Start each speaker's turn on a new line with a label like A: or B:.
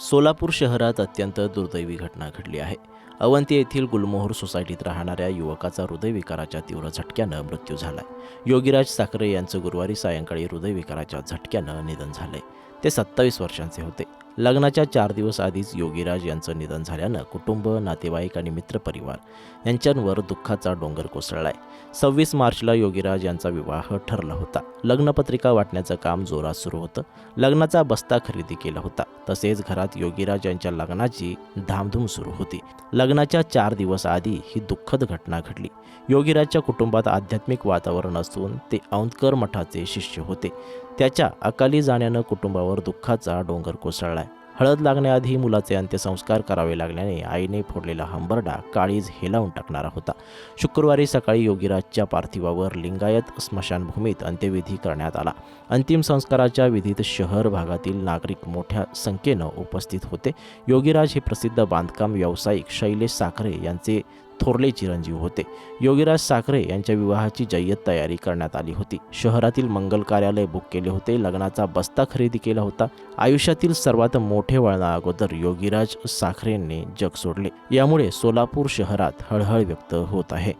A: सोलापूर शहरात अत्यंत दुर्दैवी घटना घडली आहे. अवंती येथील गुलमोहर सोसायटीत राहणाऱ्या युवकाचा हृदयविकाराच्या तीव्र झटक्यानं मृत्यू झाला. योगीराज साखरे यांचं गुरुवारी सायंकाळी हृदयविकाराच्या झटक्यानं निधन झालंय. ते सत्तावीस वर्षांचे होते. लग्नाच्या चार दिवस आधीच योगीराज यांचं निधन झाल्यानं कुटुंब नातेवाईक आणि मित्रपरिवार यांच्यांवर दुःखाचा डोंगर कोसळलाय. सव्वीस मार्चला योगीराज यांचा विवाह ठरला होता. लग्नपत्रिका वाटण्याचं काम जोरात सुरू होतं. लग्नाचा बस्ता खरेदी केला होता. तसेच घरात योगीराज यांच्या लग्नाची धामधूम सुरू होती. लग्नाच्या चार दिवस आधी ही दुःखद घटना घडली. योगीराजच्या कुटुंबात आध्यात्मिक वातावरण असून ते औंदकर मठाचे शिष्य होते. त्याच्या अकाली जाण्यानं कुटुंबावर दुःखाचा डोंगर कोसळला हळद लागण्याआधी मुलाचे अंत्यसंस्कार करावे लागल्याने आईने फोडलेला हंबरडा काळीज हेलावून टाकणारा होता. शुक्रवारी सकाळी योगीराजच्या पार्थिवावर लिंगायत स्मशानभूमीत अंत्यविधी करण्यात आला. अंतिम संस्काराच्या विधीत शहर भागातील नागरिक मोठ्या संख्येनं उपस्थित होते. योगीराज हे प्रसिद्ध बांधकाम व्यावसायिक शैलेश साखरे यांचे थोरले चिरंजीव होते. योगीराज साखरे यांच्या विवाहाची जय्यत तयारी करण्यात आली होती. शहरातील मंगल कार्यालय बुक केले होते. लग्नाचा बस्ता खरेदी केला होता. आयुष्यातील सर्वात मोठे वळणा अगोदर योगीराज साखरेंनी जग सोडले. यामुळे सोलापूर शहरात हळहळ व्यक्त होत आहे.